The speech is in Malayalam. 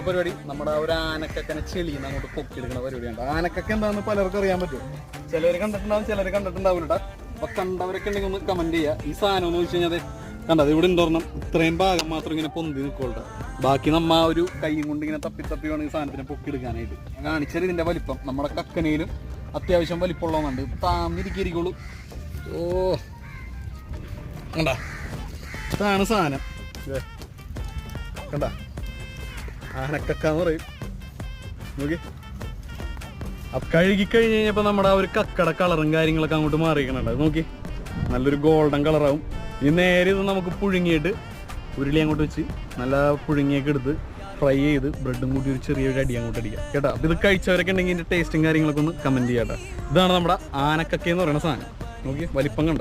ഇന്നത്തെ പരിപാടി. നമ്മുടെ ഒരു ആനക്കക്കനെ ചെളിന്ന് അങ്ങോട്ട് പൊക്കിയെടുക്കുന്ന പരിപാടിയാണ്. ആനക്കൊക്കെ എന്താണെന്ന് പലർക്കും അറിയാൻ പറ്റും. ചിലർ കണ്ടിട്ടുണ്ടാവും ചിലർ കണ്ടിട്ടുണ്ടാവില്ല അപ്പൊ കണ്ടവരൊക്കെ ഉണ്ടെങ്കിൽ ഒന്ന് കമന്റ് ചെയ്യുക ഈ സാധനം എന്ന് വെച്ച് കഴിഞ്ഞാൽ കണ്ടത് ഇവിടെ ഉണ്ടോർണം. ഇത്രയും ഭാഗം മാത്രം ഇങ്ങനെ പൊന്തി നിൽക്കോളുടെ ബാക്കി നമ്മ ആ ഒരു കൈയും കൊണ്ട് ഇങ്ങനെ തപ്പി തപ്പി വേണം ഈ സാധനത്തിനെ പൊക്കിയെടുക്കാനായിട്ട്. കാണിച്ചത് ഇതിന്റെ വലിപ്പം. നമ്മുടെ കക്കനയിലും അത്യാവശ്യം വലിപ്പമുള്ളതുണ്ട് താന്നിരിക്കുള്ളൂ ഓ. കണ്ട? ഇതാണ് സാധനം. കണ്ട? ആനക്കക്കാന്ന് പറയും കഴുകി കഴിഞ്ഞ് കഴിഞ്ഞപ്പോ നമ്മുടെ ആ ഒരു കക്കട കളറും കാര്യങ്ങളൊക്കെ അങ്ങോട്ട് മാറിയിരിക്കണുണ്ട്. നോക്കി. നല്ലൊരു ഗോൾഡൻ കളറാവും ഇനി നേരെ ഇത് നമുക്ക് പുഴുങ്ങിയിട്ട് ഉരുളി അങ്ങോട്ട് വെച്ച് നല്ല പുഴുങ്ങിയൊക്കെ എടുത്ത് ഫ്രൈ ചെയ്ത് ബ്രെഡും കൂട്ടി ഒരു ചെറിയൊരു അടി അങ്ങോട്ട് അടിക്കാം. കേട്ടോ? അപ്പൊ ഇത് കഴിച്ചവരൊക്കെ ഉണ്ടെങ്കിൽ ഇതിന്റെ ടേസ്റ്റും കാര്യങ്ങളൊക്കെ ഒന്ന് കമന്റ് ചെയ്യാട്ടോ ഇതാണ് നമ്മുടെ ആനക്കക്ക എന്ന് പറയുന്ന സാധനം. നോക്കി. വലിപ്പം കണ്ട?